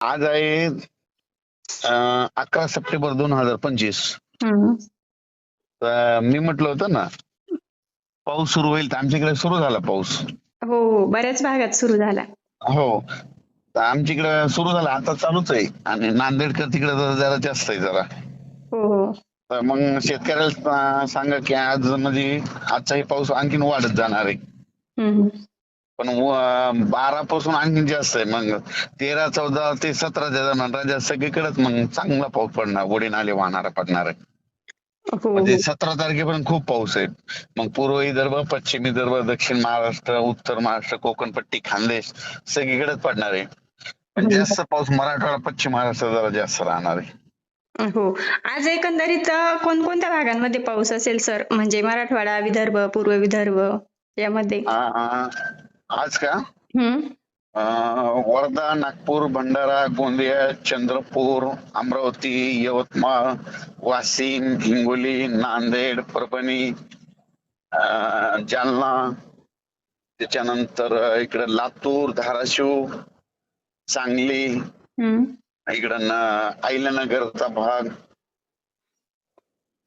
आज आहे अकरा सप्टेंबर दोन हजार पंचवीस. मी म्हटलं होतं ना पाऊस सुरू होईल तर आमच्याकडे सुरू झाला पाऊस. हो हो बऱ्याच भागात सुरू झाला. हो आमच्याकडे सुरू झाला आता चालूच आहे. आणि नांदेडकर तिकडे जरा जरा जास्त आहे जरा. हो हो. तर मग शेतकऱ्याला सांगा की आज म्हणजे आजचाही पाऊस आणखीन वाढत जाणार आहे. पण बारा पासून आणखीन जास्त आहे. मग तेरा चौदा ते सतराच्या दरम्यान राज्यात सगळीकडेच मग चांगला पाऊस पडणार. वडी नाले वाहणारा पडणार आहे. हो म्हणजे हो सतरा तारखेपर्यंत खूप पाऊस आहे. मग पूर्व विदर्भ पश्चिम विदर्भ दक्षिण महाराष्ट्र उत्तर महाराष्ट्र कोकण पट्टी खानदेश सगळीकडेच पडणार आहे. पण हम्म. जास्त पाऊस मराठवाडा पश्चिम महाराष्ट्र जरा जास्त राहणार आहे. हो. आज एकंदरीत कोणकोणत्या भागांमध्ये पाऊस असेल सर? म्हणजे मराठवाडा विदर्भ पूर्व विदर्भ यामध्ये? आज का? वर्धा नागपूर भंडारा गोंदिया चंद्रपूर अमरावती यवतमाळ वाशिम हिंगोली नांदेड परभणी जालना त्याच्यानंतर इकडे लातूर धाराशिव सांगली. इकडं न- अहिल्यानगरचा भाग.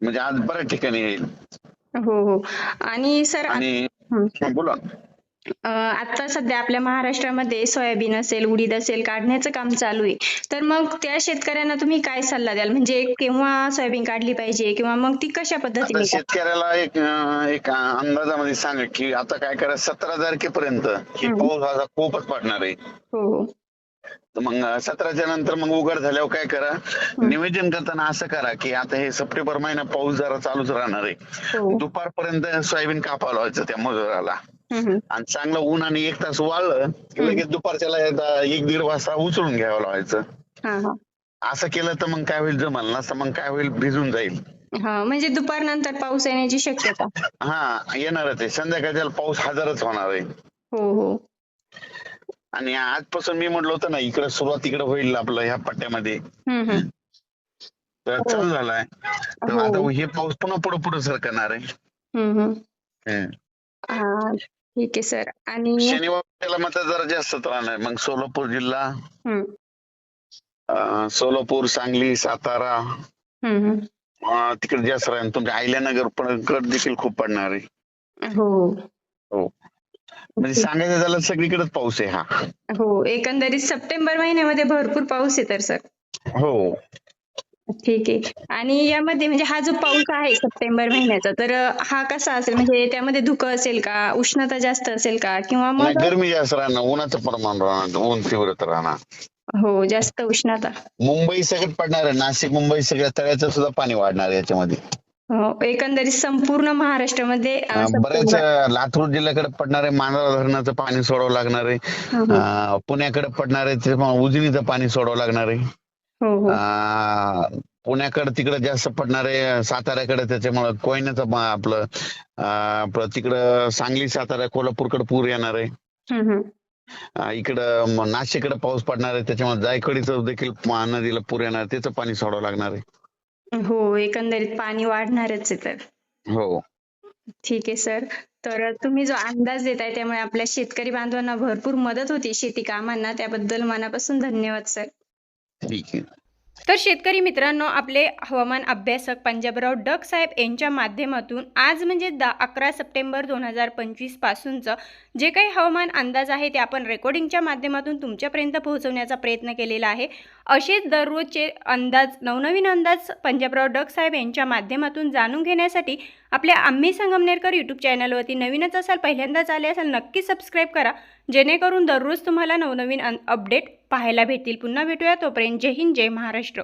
म्हणजे आज बऱ्याच ठिकाणी येईल. हो हो. आणि सर आणि. बोला. आता सध्या आपल्या महाराष्ट्रामध्ये सोयाबीन असेल उडीद असेल काढण्याचं काम चालू आहे. तर मग त्या शेतकऱ्यांना तुम्ही काय सल्ला द्याल? म्हणजे केव्हा सोयाबीन काढली पाहिजे किंवा मग ती कशा पद्धतीने शेतकऱ्याला एक एक अंदाजामध्ये सांगा की आता काय करा सतरा तारखेपर्यंत ही. पाऊस खूपच पडणार आहे. हो. मग सतराच्या नंतर मग उघड झाल्यावर काय करा नियोजन करताना असं करा की आता हे सप्टेंबर महिना पाऊस जरा चालूच राहणार आहे. हो. दुपारपर्यंत सोयाबीन कापावं लावायचं त्या मजुराला. आणि चांगलं ऊन आणि एक तास वाळलं की. लगेच दुपारच्याला एक दीड वाजता उचलून घ्यावं लावायचं. असं केलं तर मग काय होईल? जमल नसतं मग काय होईल? भिजून जाईल. म्हणजे दुपारनंतर पाऊस येण्याची शक्यता. हा येणारच आहे. संध्याकाळच्या पाऊस हजारच होणार आहे. हो हो. आणि आजपासून मी म्हटलं होतं ना इकडे सुरुवात इकडे होईल आपलं ह्या पट्ट्यामध्ये. तर हो. चालू झालाय तर हो. आता हे. पाऊस पुन्हा पुढे पुढे सरकणार आहे. ठीक आहे सर. आणि शनिवारला मात्र जरा जास्त राहणार. मग सोलापूर जिल्हा हम्म, अं, सोलापूर सांगली सातारा. हम्म, हम्म. अं, तिकडे जास्त राहील तुमच्या अहिल्यानगर पण कड देखील खूप पडणार आहे. हो. हो. म्हणजे सांगायचं झालं सगळीकडेच पाऊस आहे हा. हो. एकंदरीत सप्टेंबर महिन्यामध्ये भरपूर पाऊस आहे तर सर. हो. ठीक आहे. आणि यामध्ये म्हणजे हा जो पाऊस आहे सप्टेंबर महिन्याचा तर हा कसा असेल? म्हणजे त्यामध्ये धुकं असेल का? उष्णता जास्त असेल का? किंवा मग गरमी जास्त राहणार उन्हाचं प्रमाण राहणार ऊन तीव्रता राहणार. हो जास्त उष्णता. मुंबई सगळं पडणार आहे नाशिक मुंबई सगळ्या तळ्याचं सुद्धा पाणी वाढणार आहे याच्यामध्ये. हो एकंदरीत संपूर्ण महाराष्ट्रामध्ये अ, बरेच अं, लातूर जिल्ह्याकडे पडणार आहे मांजरा धरणाचं पाणी सोडावं लागणार आहे. हो, हो. अं, पुण्याकडे पडणार आहे ते मग उजनीचं पाणी सोडावं लागणार आहे. पुण्याकडे तिकडे जास्त पडणार आहे साताऱ्याकडे त्याच्यामुळे कोयन्याचं पा- आपलं अं, आपलं तिकडं सांगली सातारा कोल्हापूरकडे पूर येणार आहे. इकडं नाशिककडे पाऊस पडणार आहे त्याच्यामुळे जायकवाडीचं देखील नदीला पूर येणार त्याचं पाणी सोडावं लागणार आहे. हो एकंदरीत पाणी वाढणारच आहे तर. हो. ठीक आहे सर. तर तुम्ही जो अंदाज देताय त्यामुळे आपल्या शेतकरी बांधवांना भरपूर मदत होती शेती कामांना त्याबद्दल मनापासून धन्यवाद सर. ठीक आहे. तर शेतकरी मित्रांनो आपले हवामान अभ्यासक पंजाबराव डग साहेब यांच्या माध्यमातून आज म्हणजे दा अकरा सप्टेंबर दोन हजार पंचवीस पासूनचं जे काही हवामान अंदाज आहे ते आपण रेकॉर्डिंगच्या माध्यमातून तुमच्यापर्यंत पोहोचवण्याचा प्रयत्न केलेला आहे. असेच दररोजचे अंदाज नवनवीन अंदाज पंजाबराव डग साहेब यांच्या माध्यमातून जाणून घेण्यासाठी आपल्या आम्ही संगमनेरकर यूट्यूब चॅनलवरती नवीनच असाल पहिल्यांदाच आले असाल नक्की सबस्क्राईब करा. जेणेकरून दररोज तुम्हाला नवनवीन अपडेट पाहायला भेटतील. पुन्हा भेटूया तोपर्यंत. जय हिंद जय महाराष्ट्र.